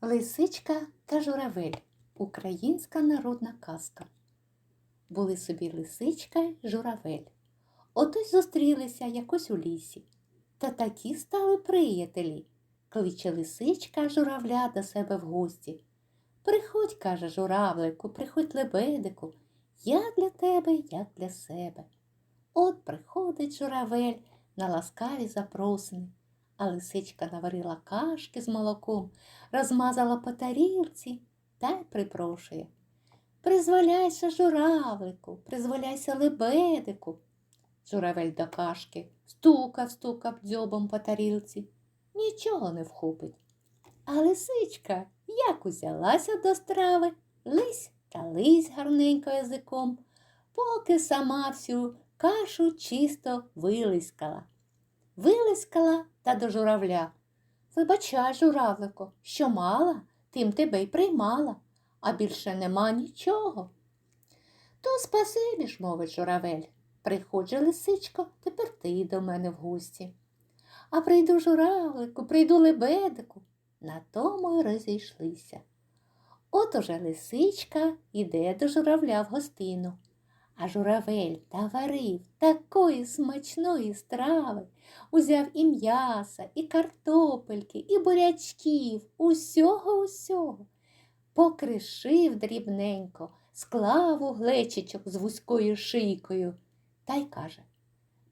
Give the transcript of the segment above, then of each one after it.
Лисичка та журавель українська народна казка. Були собі лисичка й журавель. Отось зустрілися якось у лісі. Та такі стали приятелі. Кличе лисичка журавля до себе в гості. Приходь, каже журавлику, приходь лебедику. Я для тебе, як для себе. От приходить журавель на ласкаві запросини. А лисичка наварила кашки з молоком, розмазала по тарілці та й припрошує. Призволяйся, журавлику, призволяйся лебедику. Журавель до кашки стукав, стукав дзьобом по тарілці. Нічого не вхопить. А лисичка як узялася до страви, лись та лись гарненько язиком, поки сама всю кашу чисто вилискала. Вилискала та до журавля. Вибачай, журавлико, що мала, тим тебе й приймала, а більше нема нічого. То спасибі ж, мовить журавель. Приходь лисичко, тепер ти до мене в гості. А прийду журавлику, прийду лебедику. На тому й розійшлися. От уже лисичка іде до журавля в гостину. А журавель наварив такої смачної страви, узяв і м'яса, і картопельки, і бурячків, усього усього. Покришив дрібненько, склав у глечичок з вузькою шийкою та й каже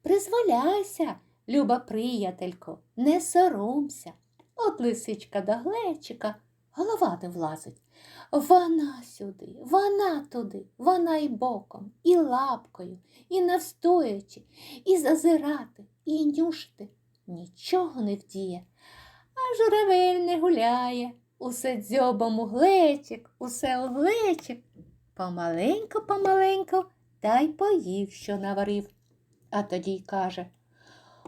Призволяйся, люба приятелько, не соромся. От лисичка до глечика, голова не влазить. Вона сюди, вона туди, вона і боком, і лапкою, і навстоячи, і зазирати, і нюшти. Нічого не вдіє. А журавель не гуляє. Усе дзьобом у глечик, усе у глечик. Помаленько, помаленько, та й поїв, що наварив. А тоді й каже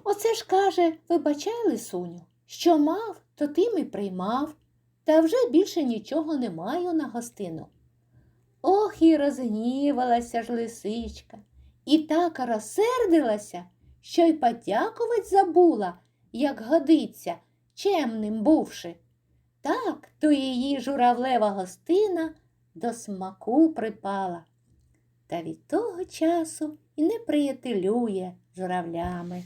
Оце ж каже, вибачай, лисуню, що мав, то тим і приймав, та вже більше нічого не маю на гостину. Ох, і розгнівалася ж лисичка, і так розсердилася, що й подякувать забула, як годиться, чемним бувши. Так то її журавлева гостина до смаку припала. Та від того часу і не приятелює журавлями.